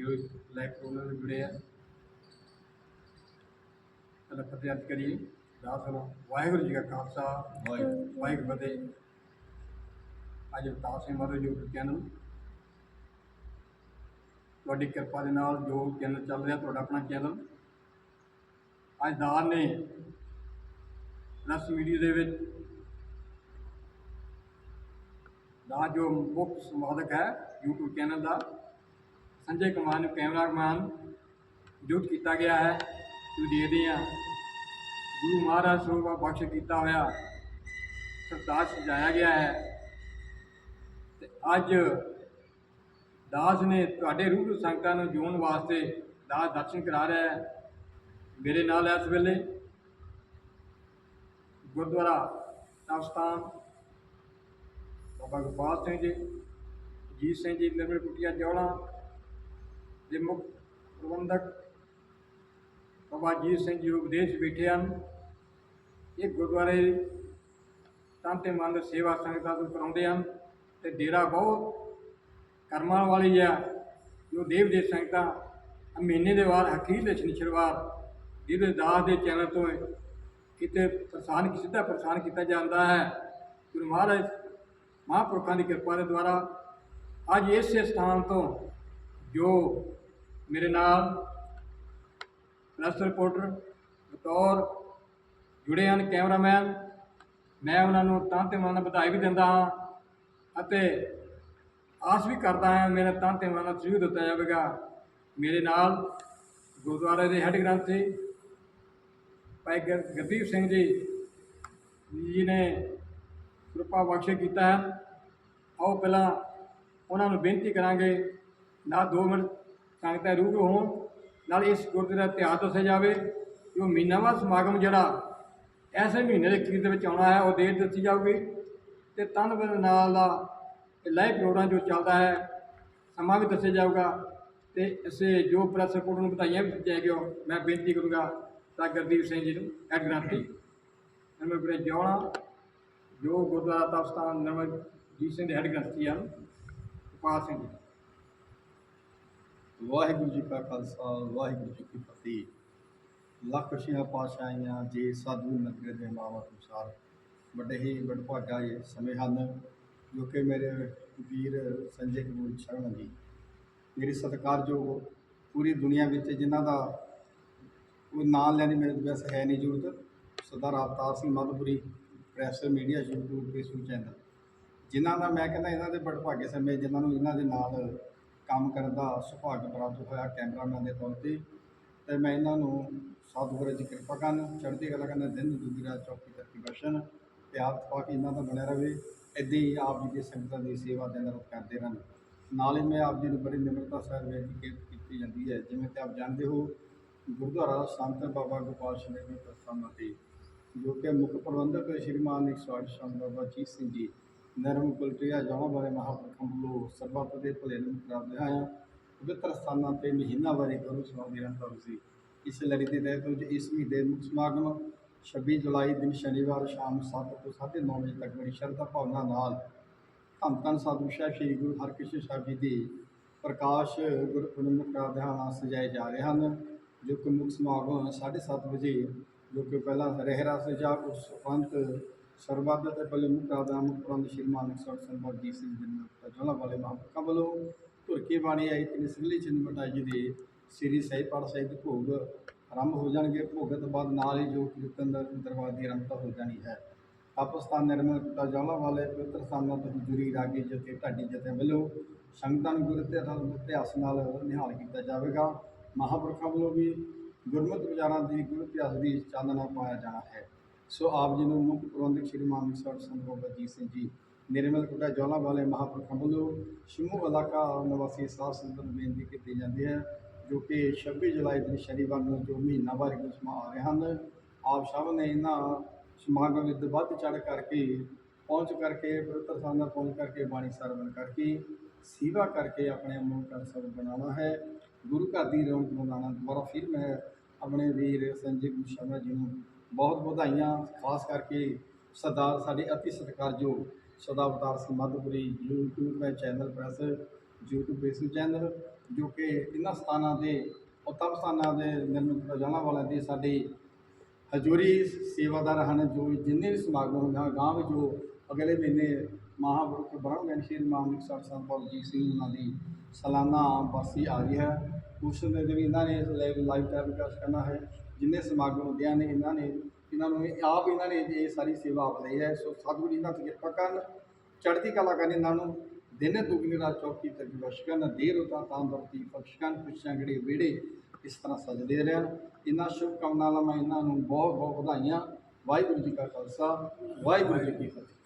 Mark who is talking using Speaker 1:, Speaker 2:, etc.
Speaker 1: ਜੋ live programme ਨਾਲ ਜੁੜੇ ਆ। ਪਹਿਲਾਂ ਫਤਿਹ ਅਰਜ਼ ਕਰੀਏ, ਦਾਸ ਵਾਹਿਗੁਰੂ ਜੀ ਕਾ ਖਾਲਸਾ,
Speaker 2: ਵਾਹਿਗੁਰੂ
Speaker 1: ਵਾਹਿਗੁਰੂ ਫਤਿਹ। ਅੱਜ ਅਵਤਾਰ ਸਿੰਘ ਮਾਧੋ YouTube ਚੈਨਲ ਤੁਹਾਡੀ ਕਿਰਪਾ ਦੇ ਨਾਲ ਜੋ ਚੈਨਲ ਚੱਲ ਰਿਹਾ, ਤੁਹਾਡਾ ਆਪਣਾ ਚੈਨਲ। ਅੱਜ ਦਾਰ ਨੇ ਪ੍ਰੈਸ ਮੀਡੀਆ ਦੇ ਵਿੱਚ ਦਾ ਜੋ ਮੁੱਖ ਸੰਵਾਦਕ ਹੈ, YouTube ਚੈਨਲ ਦਾ ਸੰਜੇ ਕੁਮਾਰ ਨੂੰ ਕੈਮਰਾਮੈਨ ਨਿਯੁਕਤ ਕੀਤਾ ਗਿਆ ਹੈ। ਤੁਸੀਂ ਦੇਖਦੇ ਆ ਗੁਰੂ ਮਹਾਰਾਜ ਸਰੂਪਾ ਬਖਸ਼ ਕੀਤਾ ਹੋਇਆ ਸਰਦਾਰ ਸਜਾਇਆ ਗਿਆ ਹੈ। ਤੇ ਅੱਜ ਦਾਸ ਨੇ ਤੁਹਾਡੇ ਰੂਹ ਸੰਗਤਾਂ ਨੂੰ ਜੋੜਨ ਵਾਸਤੇ ਦਾਸ ਦਰਸ਼ਨ ਕਰਾ ਰਿਹਾ ਹੈ। ਮੇਰੇ ਨਾਲ ਇਸ ਵੇਲੇ ਗੁਰਦੁਆਰਾ ਤਪਸਥਾਨ ਬਾਬਾ ਗੋਪਾਲ ਸਿੰਘ ਜੀ, ਜੀਤ ਸਿੰਘ ਜੀ, ਨਿਰਮਲ ਕੁਟੀਆ ਜੌਲਾ ਦੇ ਮੁੱਖ ਪ੍ਰਬੰਧਕ ਬਾਬਾ ਜੀਤ ਸਿੰਘ ਜੀ ਉਪਦੇਸ਼ ਬੈਠੇ ਹਨ। ਇਹ ਗੁਰਦੁਆਰੇ ਤਨ ਤੇ ਮਨ ਸੇਵਾ ਸੰਗਤਾਂ ਤੋਂ ਕਰਾਉਂਦੇ ਹਨ ਤੇ ਡੇਰਾ ਬਹੁਤ ਕਰਮਾਂ ਵਾਲੀ ਹੈ ਜੋ ਦੇਵ ਦੇ ਸੰਗਤਾਂ ਮਹੀਨੇ ਦੇ ਵਾਰ ਅਖੀਰ ਦੇ ਸ਼ਨੀਚਰਵਾਰ ਜਿਹਦੇ ਦਾਸ ਦੇ ਚੈਨਲ ਤੋਂ ਕਿਤੇ ਪ੍ਰਸਾਨ ਸਿੱਧਾ ਪ੍ਰਸਾਨ ਕੀਤਾ ਜਾਂਦਾ ਹੈ। ਗੁਰੂ ਮਹਾਰਾਜ ਮਹਾਂਪੁਰਖਾਂ ਦੀ ਕਿਰਪਾ ਦੇ ਦੁਆਰਾ ਅੱਜ ਇਸੇ ਸਥਾਨ ਤੋਂ ਜੋ ਮੇਰੇ ਨਾਲ ਪ੍ਰੈਸ ਰਿਪੋਰਟਰ ਬਤੌਰ ਜੁੜੇ ਹਨ ਕੈਮਰਾਮੈਨ। ਮੈਂ ਉਹਨਾਂ ਨੂੰ ਤਾਂ ਤੇ ਮਨ ਨਾਲ ਵਧਾਈ ਵੀ ਦਿੰਦਾ ਹਾਂ ਅਤੇ ਆਸ ਵੀ ਕਰਦਾ ਹਾਂ ਮੇਰਾ ਤਾਂ ਤੇ ਮਨ ਨਾਲ ਸਹਿਯੋਗ ਦਿੱਤਾ ਜਾਵੇਗਾ। ਮੇਰੇ ਨਾਲ ਗੁਰਦੁਆਰੇ ਦੇ ਹੈੱਡ ਗ੍ਰੰਥੀ ਭਾਈ ਗੁਰ- ਗੁਰਦੀਪ ਸਿੰਘ ਜੀ ਜੀ ਨੇ ਕਿਰਪਾ ਬਖਸ਼ ਕੀਤਾ ਹੈ। ਆਓ ਪਹਿਲਾਂ ਉਹਨਾਂ ਨੂੰ ਬੇਨਤੀ ਕਰਾਂਗੇ, ਨਾ ਦੋ ਮਿੰਟ ਸੰਗਤਾਂ ਰੂਬਰੂ ਹੋਣ, ਨਾਲ ਇਸ ਗੁਰਦੁਆਰੇ ਦਾ ਇਤਿਹਾਸ ਦੱਸਿਆ ਜਾਵੇ ਜੋ ਉਹ ਮਹੀਨਾਵਾਰ ਸਮਾਗਮ ਜਿਹੜਾ ਐਸੇ ਮਹੀਨੇ ਦੇ ਅਖੀਰ ਦੇ ਵਿੱਚ ਆਉਣਾ ਹੈ, ਉਹ ਡੇਟ ਦੱਸੀ ਜਾਊਗੀ ਤੇ ਤਨ ਬਨ ਨਾਲ ਦਾ ਲਾਈਵ ਪ੍ਰੋਗਰਾਮ ਜੋ ਚੱਲਦਾ ਹੈ, ਸਮਾਂ ਵੀ ਦੱਸਿਆ ਜਾਊਗਾ ਤੇ ਇਸੇ ਜੋ ਪ੍ਰੈਸ ਰਿਪੋਰਟ ਨੂੰ ਵਧਾਈਆਂ ਵੀ ਜਾਏਗਾ ਮੈਂ ਬੇਨਤੀ ਕਰੂੰਗਾ ਤਾਂ ਗੁਰਦੀਪ ਸਿੰਘ ਜੀ ਨੂੰ ਐਡ ਗ੍ਰਾਂਤੀ ਨੰਬਰ ਬਰੇ ਜੌਣਾ, ਜੋ ਗੁਰਦੁਆਰਾ ਤਪਸਥਾਨ ਨੰਬਰ ਜੀਤ ਸਿੰਘ ਦੇ ਹੈੱਡ ਗ੍ਰੰਥੀ ਹਨ ਉਪਾਲ ਸਿੰਘ ਜੀ।
Speaker 2: ਵਾਹਿਗੁਰੂ ਜੀ ਕਾ ਖਾਲਸਾ, ਵਾਹਿਗੁਰੂ ਜੀ ਕੀ ਫਤਿਹ। ਲੱਖ ਛਿਆ ਪਾਸ਼ਾਈਆਂ ਜੇ ਸਾਧੂ ਨਗਰ ਦੇ ਨਾਮ ਅਨੁਸਾਰ। ਵੱਡੇ ਹੀ ਵਡਭਾਗਾ ਇਹ ਸਮੇਂ ਹਨ ਜੋ ਕਿ ਮੇਰੇ ਵੀਰ ਸੰਜੇ ਕਪੂਰ ਸ਼ਰਮਾ ਜੀ। ਮੇਰੇ ਸਤਿਕਾਰਯੋਗ ਪੂਰੀ ਦੁਨੀਆ ਵਿੱਚ ਜਿਨ੍ਹਾਂ ਦਾ ਉਹ ਨਾਂ ਲੈਣ ਦੀ ਮੇਰੇ ਵੈਸੇ ਹੈ ਨਹੀਂ ਜ਼ਰੂਰਤ, Sardar Avtar Singh Madhpuri press, media, YouTube Facebook channel ਜਿਨ੍ਹਾਂ ਦਾ ਮੈਂ ਕਹਿੰਦਾ ਇਹਨਾਂ ਦੇ ਬੜਭਾਗੇ ਸਮੇਂ ਜਿਨ੍ਹਾਂ ਨੂੰ ਇਹਨਾਂ ਦੇ ਨਾਲ ਕੰਮ ਕਰਨ ਦਾ ਸੁਭਾਗ ਪ੍ਰਾਪਤ ਹੋਇਆ ਕੈਮਰਾਮੈਨ ਦੇ ਤੌਰ ਤੇ। ਤੇ ਮੈਂ ਇਹਨਾਂ ਨੂੰ ਸਤਿਗੁਰੂ ਦੀ ਕਿਰਪਾ ਕਰਨ, ਚੜ੍ਹਦੀ ਕਲਾ ਕਰਨ, ਦਿਨ ਦੂਜੀ ਰਾਤ ਚੌਕੀ ਕਰਤੀ ਬਖਸ਼ਣ ਪਿਆਰ ਪਾ ਕੇ ਇਹਨਾਂ ਦਾ ਬਣਿਆ ਰਵੇ। ਇੱਦਾਂ ਹੀ ਆਪ ਜੀ ਦੀ ਸੰਗਤਾਂ ਦੀ ਸੇਵਾ ਦੇ ਨਾਲ ਕਰਦੇ ਰਹਿਣ। ਨਾਲ ਹੀ ਮੈਂ ਆਪ ਜੀ ਨੂੰ ਬੜੀ ਨਿਮਰਤਾ ਸਹਿਤ ਬੇਨਤੀ ਕੀਤੀ ਜਾਂਦੀ ਹੈ। ਜਿਵੇਂ ਕਿ ਆਪ ਜਾਣਦੇ ਹੋ, ਗੁਰਦੁਆਰਾ ਸੰਤ ਬਾਬਾ ਗੋਪਾਲ ਸਿੰਘ ਜੀ ਪ੍ਰਸੰਨ ਅਤੇ ਜੋ ਕਿ ਮੁੱਖ ਪ੍ਰਬੰਧਕ ਸ਼੍ਰੀਮਾਨ 108 ਸ਼ਾਮ ਬਾਬਾ ਜੀਤ ਸਿੰਘ ਜੀ ਨਰਮ ਕੁਲਟਿਆ ਜਾਣਾ ਵਾਲੇ ਮਹਾਂਪੁਰਖਾਂ ਸਰਬੱਤ ਦੇ ਭਲੇ ਨੂੰ ਕਰਦੇ ਆਇਆ। ਪਵਿੱਤਰ ਸਥਾਨਾਂ ਤੇ ਮਹੀਨਾ ਬਾਰੇ ਗੁਰੂ ਸਮਾਧੀ ਰਹਿੰਦਾ ਸੀ। ਇਸ ਲੜੀ ਦੇ ਤਹਿਤ ਅੱਜ ਇਸ ਮਹੀਨੇ ਮੁੱਖ ਸਮਾਗਮ 26 ਜੁਲਾਈ ਦਿਨ ਸ਼ਨੀਵਾਰ ਸ਼ਾਮ 7 ਤੋਂ 9:30 ਵਜੇ ਤੱਕ ਬੜੀ ਸ਼ਰਧਾ ਭਾਵਨਾ ਨਾਲ ਧੰਨ ਧੰਨ ਸਾਧੂ ਸਾਹਿਬ ਸ੍ਰੀ ਗੁਰੂ ਹਰਕ੍ਰਿਸ਼ਨ ਸਾਹਿਬ ਜੀ ਦੀ ਪ੍ਰਕਾਸ਼ ਗੁਰਪੁਰਬ ਪ੍ਰਾਧਾਨ ਸਜਾਏ ਜਾ ਰਹੇ ਹਨ, ਜੋ ਕਿ ਮੁੱਖ ਸਮਾਗਮ 7:30 ਵਜੇ, ਜੋ ਕਿ ਪਹਿਲਾਂ ਰਹਿਰਾ ਸਜਾ ਉਸ ਪੰਥ ਸਰਬੱਤ ਅਤੇ ਪਹਿਲੇ ਮੁੱਖ ਪ੍ਰਾਧਾਨ ਮੁੱਖ ਪ੍ਰਬੰਧ ਸ਼੍ਰੀਮਾਨ ਸਰ ਸੰਭਵ ਸਿੰਘ ਜੀ ਨੂੰ ਜਲਾ ਵਾਲੇ ਮਹਾਂਪੁਰਖਾਂ ਵੱਲੋਂ ਧੁਰ ਬਾਣੀ ਆਈ ਤਿੰਨ ਸਿਵਲੀ ਚੰਦ ਮਟਾਈ ਜੀ ਦੇ ਸ੍ਰੀ ਸਹਿ ਪਾਠ ਸਾਹਿਬ ਦੇ ਭੋਗ ਆਰੰਭ ਹੋ ਜਾਣਗੇ। ਭੋਗ ਤੋਂ ਬਾਅਦ ਨਾਲ ਹੀ ਜੋ ਕੀਰਤਨ ਦਰਬਾਰ ਦੀ ਆਰੰਭਤਾ ਹੋ ਜਾਣੀ ਹੈ। ਆਪਸਥਾਨ ਨਿਰਮਲ ਕੀਤਾ ਜਾਲਾ ਵਾਲੇ ਪਵਿੱਤਰ ਸਥਾਨਾਂ ਤੋਂ ਜੁਰੀ ਰਾਗੀ ਜਥੇ ਢਾਡੀ ਜਥੇ ਵੱਲੋਂ ਸੰਗਤਾਂ ਨੂੰ ਗੁਰੂ ਤੇ ਨਾਲ ਇਤਿਹਾਸ ਨਾਲ ਨਿਹਾਲ ਕੀਤਾ ਜਾਵੇਗਾ। ਮਹਾਂਪੁਰਖਾਂ ਵੱਲੋਂ ਵੀ ਗੁਰਮਤਿ ਵਿਚਾਰਾਂ ਦੀ ਗੁਰੂ ਇਤਿਹਾਸ ਦੀ ਚਾਨਣਾ ਪਾਇਆ ਜਾਣਾ ਹੈ। ਸੋ ਆਪ ਜੀ ਨੂੰ ਮੁੱਖ ਪ੍ਰਬੰਧਕ ਸ਼੍ਰੀ ਮਾਨ ਸਰ ਸੰਤ ਬਾਬਾ ਜੀ ਸਿੰਘ ਜੀ ਨਿਰਮਲ ਕੁਟਾ ਜੌਲਾ ਵਾਲੇ ਮਹਾਂਪੁਰਖਾਂ ਵੱਲੋਂ ਸਮੂਹ ਇਲਾਕਾ ਨਿਵਾਸੀ ਸਾਧ ਸੰਗਤ ਨੂੰ ਬੇਨਤੀ ਕੀਤੀ ਜਾਂਦੀ ਹੈ, ਜੋ ਕਿ 26 ਜੁਲਾਈ ਦਿਨ ਸ਼ਨੀਵਾਰ ਨੂੰ ਜੋ ਮਹੀਨਾਵਾਰ ਗੁਸਮਾ ਆ ਰਹੇ ਹਨ। ਆਪ ਸਭ ਨੇ ਇਹਨਾਂ ਸਮਾਗਮ ਵਿੱਚ ਵੱਧ ਚੜ ਕਰਕੇ ਪਹੁੰਚ ਕਰਕੇ, ਪਵਿੱਤਰ ਸਥਾਨ ਨਾਲ ਪਹੁੰਚ ਕਰਕੇ, ਬਾਣੀ ਸਰਵਣ ਕਰਕੇ, ਸੇਵਾ ਕਰਕੇ ਆਪਣੇ ਮੂਲ ਕਰ ਸਭ ਬਣਾਉਣਾ ਹੈ। ਗੁਰੂ ਘਰ ਦੀ ਰੌਣਕ ਬਣਾਉਣਾ ਦੁਬਾਰਾ ਫਿਰ ਮੈਂ ਆਪਣੇ ਵੀਰ ਸੰਜੀਵ ਸ਼ਰਮਾ ਜੀ ਨੂੰ ਬਹੁਤ ਵਧਾਈਆਂ, ਖਾਸ ਕਰਕੇ ਸਰਦਾਰ, ਸਾਡੇ ਅਤੀ ਸਤਿਕਾਰਯੋਗ ਸਦਾ ਅਵਤਾਰ ਸਿੰਘ ਮਧਪੁਰੀ YouTube ਮੈਂ channel press YouTube Facebook channel ਜੋ ਕਿ ਇਹਨਾਂ ਸਥਾਨਾਂ ਦੇ ਉਹ ਸਥਾਨਾਂ ਦੇ ਨਿਰਮਿਤ ਜਾਣਾ ਵਾਲਿਆਂ ਦੀ ਸਾਡੀ ਹਜ਼ੂਰੀ ਸੇਵਾਦਾਰ ਹਨ, ਜੋ ਜਿੰਨੇ ਵੀ ਸਮਾਗਮ ਹੁੰਦੇ ਹਨ ਗਾਂਵ ਵਿੱਚ ਜੋ ਅਗਲੇ ਮਹੀਨੇ ਮਹਾਂਪੁਰਖ ਬ੍ਰਹਮ ਸ਼੍ਰੀ ਮਾਨਿਕ ਸਾਹਿਬ ਸੰਤ ਬਲਜੀਤ ਸਿੰਘ ਉਹਨਾਂ ਦੀ ਸਾਲਾਨਾ ਬਰਸੀ ਆ ਰਹੀ ਹੈ। ਉਸ ਦੇ ਵੀ ਇਹਨਾਂ ਨੇ ਲਾਈਵ ਲਾਈਵ ਟੈਲੀਕਾਸਟ ਕਰਨਾ ਹੈ। ਜਿੰਨੇ ਸਮਾਗਮ ਹੁੰਦੇ ਹਨ ਇਹਨਾਂ ਨੇ, ਇਹਨਾਂ ਨੂੰ ਇਹ- ਆਪ ਇਹਨਾਂ ਨੇ ਇਹ ਸਾਰੀ ਸੇਵਾ ਆਪ ਲਈ ਹੈ। ਸੋ ਸਤਿਗੁਰੂ ਇਹਨਾਂ ਤੇ ਕਿਰਪਾ ਕਰਨ, ਚੜ੍ਹਦੀ ਕਲਾ ਕਰਨ ਇਹਨਾਂ ਨੂੰ, ਦਿਨੇ ਦੁਗਣੀ ਰਾਤ ਚੌਕੀ ਤੱਕ ਬਖਸ਼ਕਨ ਦੇਰ ਉਤਾ ਤੰਦਰਤੀ ਬਖਸ਼ਕਨ ਖੁਸ਼ੀਆਂ ਗੜੇ ਵਿਹੜੇ, ਇਸ ਤਰ੍ਹਾਂ ਸਜਦੇ ਰਹਿਣ। ਇਹਨਾਂ ਸ਼ੁਭ ਕਾਮਨਾਵਾਂ ਮੈਂ ਇਹਨਾਂ ਨੂੰ ਬਹੁਤ ਬਹੁਤ ਵਧਾਈਆਂ। ਵਾਹਿਗੁਰੂ ਜੀ ਕਾ ਖਾਲਸਾ, ਵਾਹਿਗੁਰੂ ਜੀ ਕੀ ਫਤਿਹ।